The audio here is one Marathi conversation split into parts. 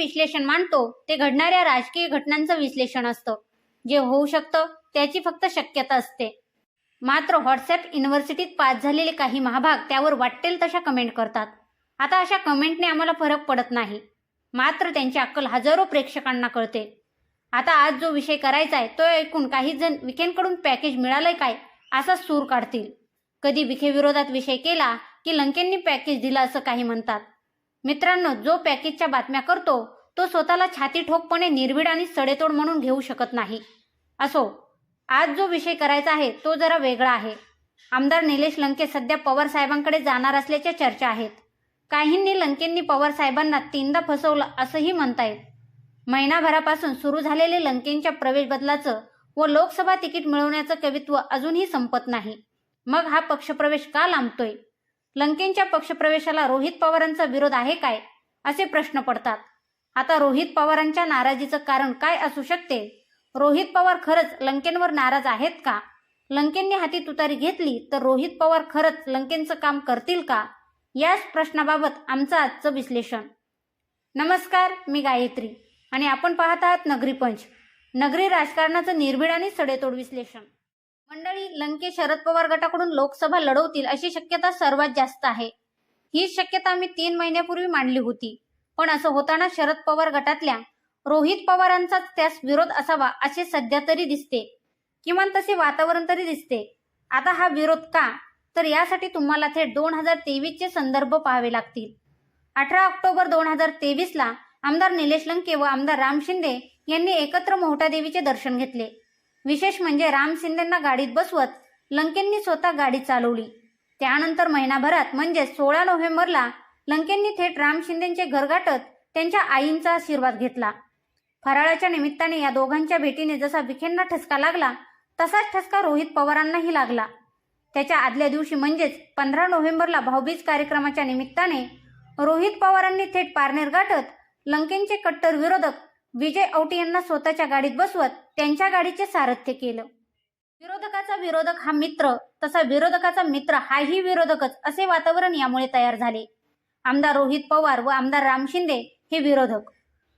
विश्लेषण मांडतो ते घडणाऱ्या राजकीय घटनांचं विश्लेषण असतं. जे होऊ शकतं त्याची फक्त शक्यता असते. मात्र व्हॉट्सअप युनिव्हर्सिटीत पास झालेले काही महाभाग त्यावर वाटेल तशा कमेंट करतात. आता अशा कमेंटने आम्हाला फरक पडत नाही. मात्र त्यांची अक्कल हजारो प्रेक्षकांना कळते. आता आज जो विषय करायचा आहे तो ऐकून काही जण विखेंकडून पॅकेज मिळालंय काय असा सूर काढतील. कधी विखेविरोधात विषय केला की लंकेंनी पॅकेज दिलं असं काही म्हणतात. मित्रांनो जो पॅकेजच्या बातम्या करतो तो स्वतःला छाती ठोकपणे निर्भीड आणि सडेतोड म्हणून घेऊ शकत नाही. असो आज जो विषय करायचा आहे तो जरा वेगळा आहे. आमदार निलेश लंके सध्या पवार साहेबांकडे जाणार असल्याच्या चर्चा आहेत. काहींनी लंकेंनी पवार साहेबांना तीनदा फसवलं असंही म्हणतायत. महिनाभरापासून सुरू झालेले लंकेंच्या प्रवेश बदलाचं व लोकसभा तिकीट मिळवण्याचं कवित्व अजूनही संपत नाही. मग हा पक्षप्रवेश का लांबतोय? लंकेंच्या पक्षप्रवेशाला रोहित पवारांचा विरोध आहे काय? असे प्रश्न पडतात. आता रोहित पवारांच्या नाराजीचं कारण काय असू शकते? रोहित पवार खरंच लंकेंवर नाराज आहेत का? लंकेंनी हाती तुतारी घेतली तर रोहित पवार खरंच लंकेंचं काम करतील का? याच प्रश्नाबाबत आमचं आजचं विश्लेषण. नमस्कार मी गायत्री आणि आपण पाहत आहात नगरी पंच. नगरी राजकारणाचं निर्भीड आणि सडेतोड विश्लेषण. मंडळी लंके शरद पवार गटाकडून लोकसभा लढवतील अशी शक्यता सर्वात जास्त आहे. ही शक्यता मी तीन महिन्यापूर्वी मांडली होती. पण असं होताना शरद पवार गटातल्या रोहित पवारांचाच त्यास विरोध असावा असे सध्या तरी दिसते. किमान तसे वातावरण तरी दिसते. आता हा विरोध का? तर यासाठी तुम्हाला थेट दोन हजार तेवीसचे संदर्भ पाहावे लागतील. अठरा ऑक्टोबर दोन हजार तेवीसला आमदार निलेश लंके व आमदार राम शिंदे यांनी एकत्र मोहटादेवीचे दर्शन घेतले. विशेष म्हणजे राम शिंदेंना गाडीत बसवत लंकेंनी स्वतः गाडी चालवली. त्यानंतर महिनाभरात म्हणजे सोळा नोव्हेंबरला लंकेंनी थेट राम शिंदेचे घर गाठत त्यांच्या आईंचा आशीर्वाद घेतला. फराळाच्या निमित्ताने या दोघांच्या भेटीने जसा विखेंना ठसका लागला तसाच ठसका रोहित पवारांनाही लागला. त्याच्या आदल्या दिवशी म्हणजेच पंधरा नोव्हेंबरला भाऊबीज कार्यक्रमाच्या निमित्ताने रोहित पवारांनी थेट पारनेर गाठत लंकेंचे कट्टर विरोधक विजय औटी यांना स्वतःच्या गाडीत बसवत त्यांच्या गाडीचे सारथ्य केलं. विरोधकाचा विरोधक हा मित्र तसा विरोधकाचा मित्र हाही विरोधकच असे वातावरण यामुळे तयार झाले. आमदार रोहित पवार व आमदार राम शिंदे हे विरोधक.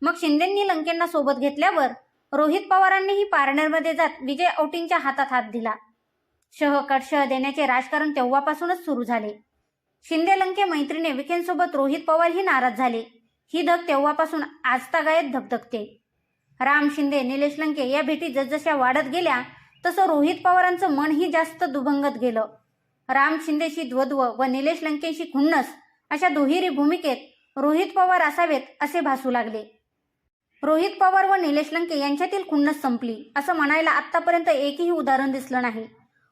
मग शिंदेंनी लंकेंना सोबत घेतल्यावर रोहित पवारांनीही पार्लरमध्ये जात विजय औटींच्या हातात हात दिला. शह कटशह देण्याचे राजकारण तेव्हापासूनच सुरू झाले. शिंदे लंके मैत्रीने विखेंसोबत रोहित पवारही नाराज झाले. ही धग तेव्हापासून आजतागायत धगधगते राम शिंदे निलेश लंके या भेटी जसजशा वाढत गेल्या तसं रोहित पवारांचं मनही जास्त दुभंगत गेलं. राम शिंदेशी द्वद्व व निलेश लंकेशी खुन्नस अशा दुहेरी भूमिकेत रोहित पवार असावेत असे भासू लागले. रोहित पवार व निलेश लंके यांच्यातील खुन्नस संपली असं म्हणायला आतापर्यंत एकही उदाहरण दिसलं नाही.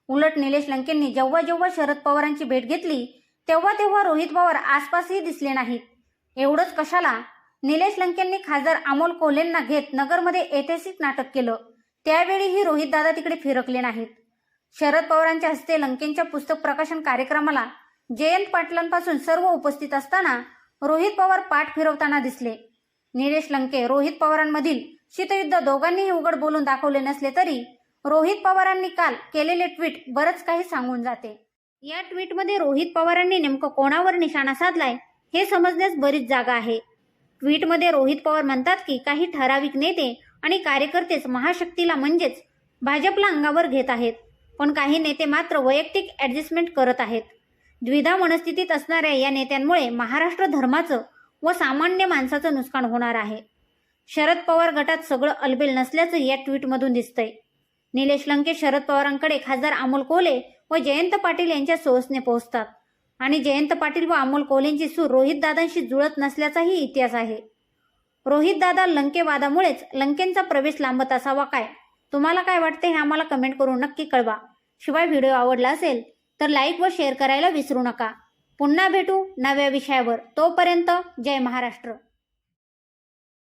उलट निलेश लंकेंनी जेव्हा जेव्हा शरद पवारांची भेट घेतली तेव्हा तेव्हा रोहित पवार आसपासही दिसले नाहीत. एवढंच कशाला? निलेश लंकेंनी खासदार अमोल कोल्हेंना घेत नगरमध्ये ऐतिहासिक नाटक केलं. त्यावेळीही रोहित दादा तिकडे फिरकले नाहीत. शरद पवारांच्या हस्ते लंकेंच्या पुस्तक प्रकाशन कार्यक्रमाला जयंत पाटलांपासून सर्व उपस्थित असताना रोहित पवार पाठ फिरवताना दिसले. निलेश लंके रोहित पवारांमधील शीतयुद्ध दोघांनीही उघड बोलून दाखवले नसले तरी रोहित पवारांनी काल केलेले ट्विट बरंच काही सांगून जाते. या ट्विटमध्ये रोहित पवारांनी नेमकं कोणावर निशाणा साधलाय हे समजण्यास बरीच जागा आहे. ट्विटमध्ये रोहित पवार म्हणतात की काही ठराविक नेते आणि कार्यकर्तेच महाशक्तीला म्हणजेच भाजपला अंगावर घेत आहेत. पण काही नेते मात्र वैयक्तिक ॲडजस्टमेंट करत आहेत. द्विधा मनस्थितीत असणाऱ्या या नेत्यांमुळे महाराष्ट्र धर्माचं व सामान्य माणसाचं नुकसान होणार आहे. शरद पवार गटात सगळं अलबेल नसल्याचं या ट्विटमधून दिसतंय. निलेश लंके शरद पवारांकडे खासदार अमोल कोले व जयंत पाटील यांच्या सोसने पोहोचतात. आणि जयंत पाटील व अमोल कोलेंची सूर रोहित दादांशी जुळत नसल्याचाही इतिहास आहे. रोहित दादा लंके लंकेंचा प्रवेश लांबत असावा काय? तुम्हाला काय वाटते हे आम्हाला कमेंट करून नक्की कळवा. शिवाय व्हिडिओ आवडला असेल तर लाईक व शेअर करायला विसरू नका. पुन्हा भेटू नव्या विषयावर. तोपर्यंत जय महाराष्ट्र.